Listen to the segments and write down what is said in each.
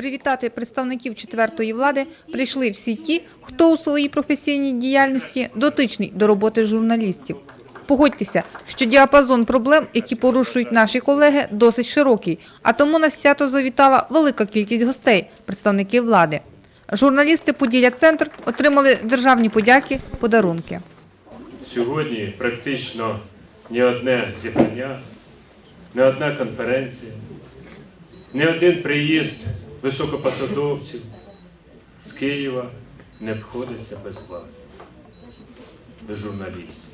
Привітати представників четвертої влади прийшли всі ті, хто у своїй професійній діяльності дотичний до роботи журналістів. Погодьтеся, що діапазон проблем, які порушують наші колеги, досить широкий, а тому на свято завітала велика кількість гостей, представників влади. Журналісти Поділля Центр отримали державні подяки, подарунки. Сьогодні практично ні одне зібрання, ні одна конференція, ні один приїзд високопосадовців з Києва не обходиться без вас, без журналістів.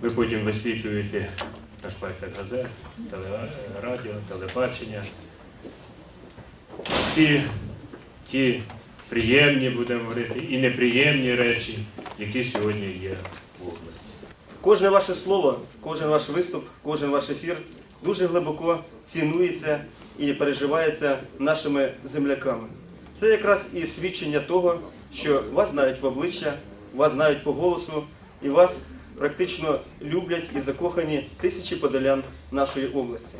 Ви потім висвітлюєте на шпальтах газет, теле- радіо, телебачення. Всі ті приємні, будемо говорити, і неприємні речі, які сьогодні є в області. Кожне ваше слово, кожен ваш виступ, кожен ваш ефір дуже глибоко цінується і переживається нашими земляками. Це якраз і свідчення того, що вас знають в обличчя, вас знають по голосу і вас практично люблять і закохані тисячі подолян нашої області.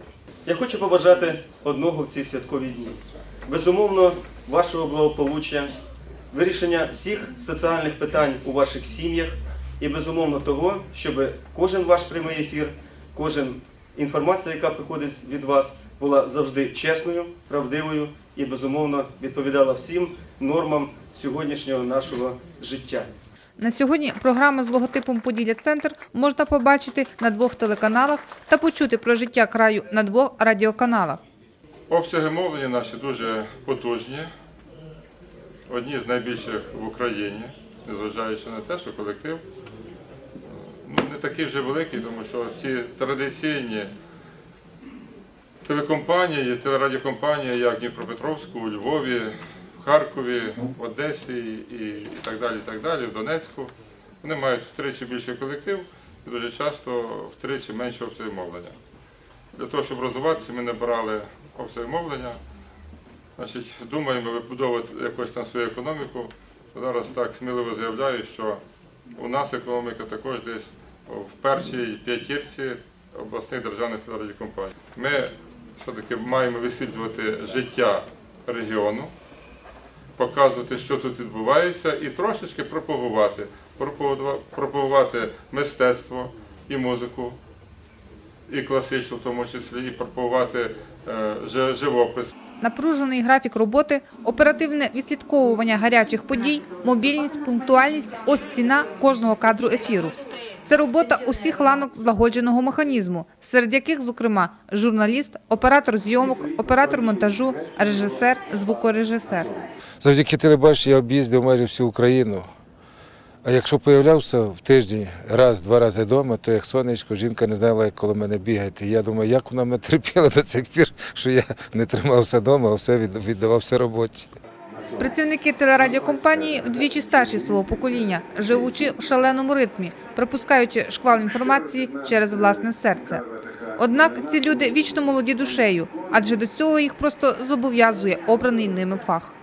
Я хочу побажати одного в ці святкові дні. Безумовно, вашого благополуччя, вирішення всіх соціальних питань у ваших сім'ях і безумовно того, щоб кожен ваш прямий ефір, кожен інформація, яка приходить від вас, була завжди чесною, правдивою і безумовно відповідала всім нормам сьогоднішнього нашого життя. На сьогодні програми з логотипом Поділля Центр можна побачити на двох телеканалах та почути про життя краю на двох радіоканалах. Обсяги мовлення наші дуже потужні, одні з найбільших в Україні, незважаючи на те, що колектив не такий вже великий, тому що ці традиційні телекомпанії, телерадіокомпанії, як Дніпропетровську, у Львові, в Харкові, в Одесі і, і так далі, і так далі, в Донецьку, вони мають втричі більший колектив і дуже часто втричі менше обсяги мовлення. Для того, щоб розвиватися, ми набирали обсяг мовлення. Значить, думаємо вибудовувати якось там свою економіку. Зараз так сміливо заявляю, що у нас економіка також десь в першій п'ятірці обласних державних телерадіокомпаній. Ми все-таки маємо висвітлювати життя регіону, показувати, що тут відбувається, і трошечки пропагувати, пропагувати мистецтво і музику, і класичну в тому числі, і пропагувати е, живопис. Напружений графік роботи, оперативне відслідковування гарячих подій, мобільність, пунктуальність – ось ціна кожного кадру ефіру. Це робота усіх ланок злагодженого механізму, серед яких, зокрема, журналіст, оператор зйомок, оператор монтажу, режисер, звукорежисер. Завдяки телебаченню я об'їздив майже всю Україну. А якщо появлявся в тиждень раз-два рази вдома, то як сонечко, жінка не знала, як коло мене бігати. Я думаю, як вона мене терпіла до цих пір, що я не тримався вдома, а все віддавався роботі. Працівники телерадіокомпанії вдвічі старші свого покоління, живучи в шаленому ритмі, пропускаючи шквал інформації через власне серце. Однак ці люди вічно молоді душею, адже до цього їх просто зобов'язує обраний ними фах.